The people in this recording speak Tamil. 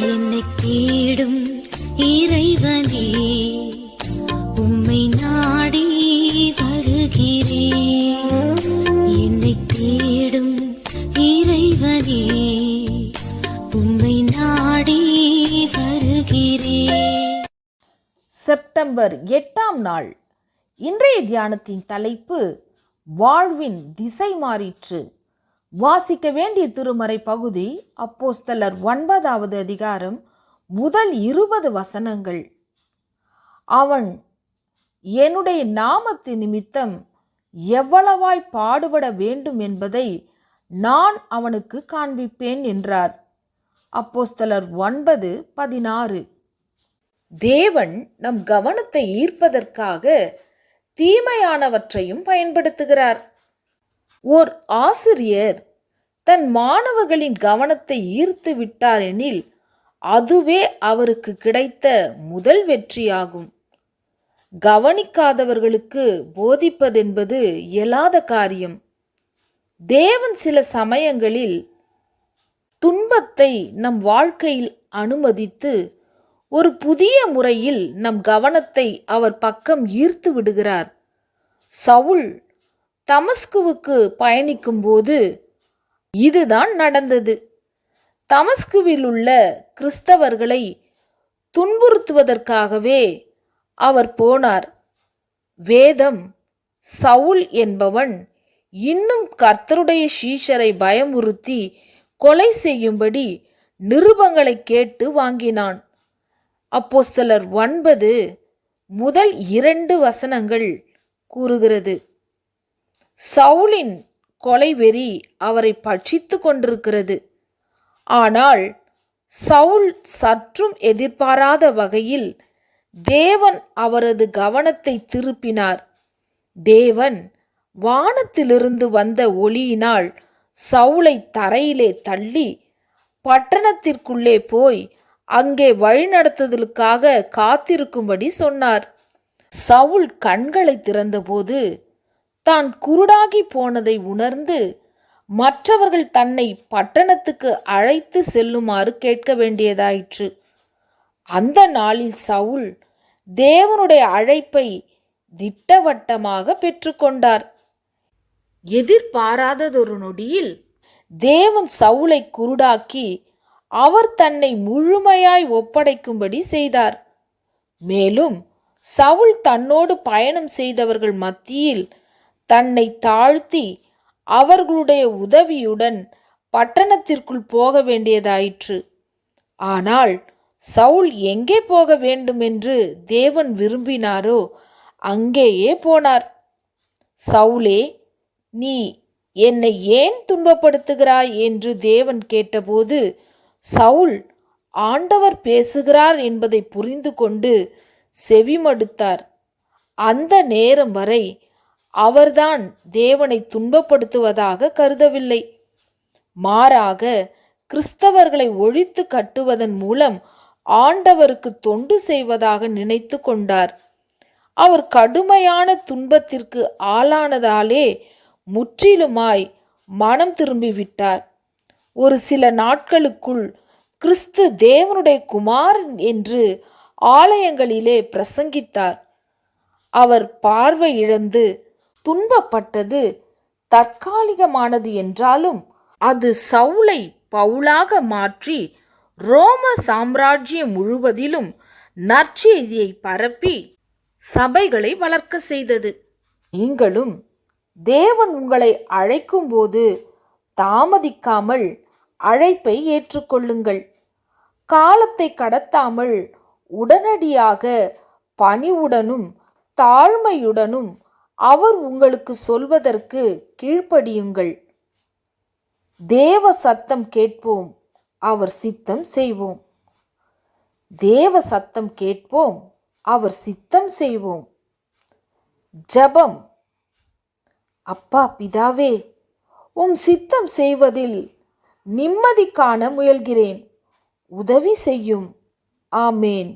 என்னை தேடும் இறைவனே உம்மை நாடி வருகிறேன் என்னை தேடும் இறைவனே உம்மை நாடி வருகிறேன் செப்டம்பர் எட்டாம் நாள். இன்றைய தியானத்தின் தலைப்பு வாழ்வின் திசை மாறிற்று. வாசிக்க வேண்டிய திருமறை பகுதி அப்போஸ்தலர் ஒன்பதாவது அதிகாரம் முதல் இருபது வசனங்கள். அவன் என்னுடைய நாமத்து நிமித்தம் எவ்வளவாய் பாடுபட வேண்டும் என்பதை நான் அவனுக்கு காண்பிப்பேன் என்றார். அப்போஸ்தலர் ஒன்பது பதினாறு. தேவன் நம் கவனத்தை ஈர்ப்பதற்காக தீமையானவற்றையும் பயன்படுத்துகிறார். ஓர் ஆசிரியர் தன் மாணவர்களின் கவனத்தை ஈர்த்து விட்டாரெனில் அதுவே அவருக்கு கிடைத்த முதல் வெற்றியாகும். கவனிக்காதவர்களுக்கு போதிப்பதென்பது இயலாத காரியம். தேவன் சில சமயங்களில் துன்பத்தை நம் வாழ்க்கையில் அனுமதித்து ஒரு புதிய முறையில் நம் கவனத்தை அவர் பக்கம் ஈர்த்து விடுகிறார். சவுல் தமஸ்குவுக்கு பயணிக்கும்போது இதுதான் நடந்தது. தமஸ்குவில் உள்ள கிறிஸ்தவர்களை துன்புறுத்துவதற்காகவே அவர் போனார். வேதம் சவுல் என்பவன் இன்னும் கர்த்தருடைய ஷீஷரை பயமுறுத்தி கொலை செய்யும்படி நிருபங்களை கேட்டு வாங்கினான். அப்போஸ்தலர் ஒன்பது முதல் இரண்டு வசனங்கள் கூறுகிறது. சவுலின் கொலைவெறி அவரை பட்சித்து கொண்டிருக்கிறது. ஆனால் சவுல் சற்றும் எதிர்பாராத வகையில் தேவன் அவரது கவனத்தை திருப்பினார். தேவன் வானத்திலிருந்து வந்த ஒளியினால் சவுளை தரையிலே தள்ளி பட்டணத்திற்குள்ளே போய் அங்கே வழிநடத்துதலுக்காக காத்திருக்கும்படி சொன்னார். சவுல் கண்களை திறந்தபோது தான் குருடாகி போனதை உணர்ந்து மற்றவர்கள் தன்னை பட்டணத்துக்கு அழைத்து செல்லுமாறு கேட்க வேண்டியதாயிற்று. அந்த நாளில் சவுல் தேவனுடைய அழைப்பை திட்டவட்டமாக பெற்றுக்கொண்டார். எதிர்பாராததொரு நொடியில் தேவன் சவுலை குருடாக்கி அவர் தன்னை முழுமையாய் ஒப்படைக்கும்படி செய்தார். மேலும் சவுல் தன்னோடு பயணம் செய்தவர்கள் மத்தியில் தன்னை தாழ்த்தி அவர்களுடைய உதவியுடன் பட்டணத்திற்குள் போக வேண்டியதாயிற்று. ஆனால் சவுல் எங்கே போக வேண்டும் என்று தேவன் விரும்பினாரோ அங்கேயே போனார். சவுலே நீ என்னை ஏன் துன்பப்படுத்துகிறாய்? என்று தேவன் கேட்டபோது சவுல் ஆண்டவர் பேசுகிறார் என்பதை புரிந்து கொண்டு செவிமடுத்தார். அந்த நேரம் வரை அவர்தான் தேவனை துன்பப்படுத்துவதாக கருதவில்லை. மாறாக கிறிஸ்தவர்களை ஒழித்து கட்டுவதன் மூலம் ஆண்டவருக்கு தொண்டு செய்வதாக நினைத்து கொண்டார். அவர் கடுமையான துன்பத்திற்கு ஆளானதாலே முற்றிலுமாய் மனம் திரும்பிவிட்டார். ஒரு சில நாட்களுக்குள் கிறிஸ்து தேவனுடைய குமாரன் என்று ஆலயங்களிலே பிரசங்கித்தார். அவர் பார்வை இழந்து துன்பப்பட்டது தற்காலிகமானது என்றாலும் அது சவுளை பவுலாக மாற்றி ரோம சாம்ராஜ்யம் முழுவதிலும் நற்செய்தியை பரப்பி சபைகளை வளர்க்க செய்தது. நீங்களும் தேவன் உங்களை அழைக்கும்போது தாமதிக்காமல் அழைப்பை ஏற்றுக்கொள்ளுங்கள். காலத்தை கடத்தாமல் உடனடியாக பணிவுடனும் தாழ்மையுடனும் அவர் உங்களுக்கு சொல்வதற்கு கீழ்ப்படியுங்கள். தேவ சத்தம் கேட்போம் அவர் சித்தம் செய்வோம். தேவ சத்தம் கேட்போம் அவர் சித்தம் செய்வோம். ஜபம் அப்பா பிதாவே உம் சித்தம் செய்வதில் நிம்மதி காண முயல்கிறேன் உதவி செய்யும். ஆமேன்.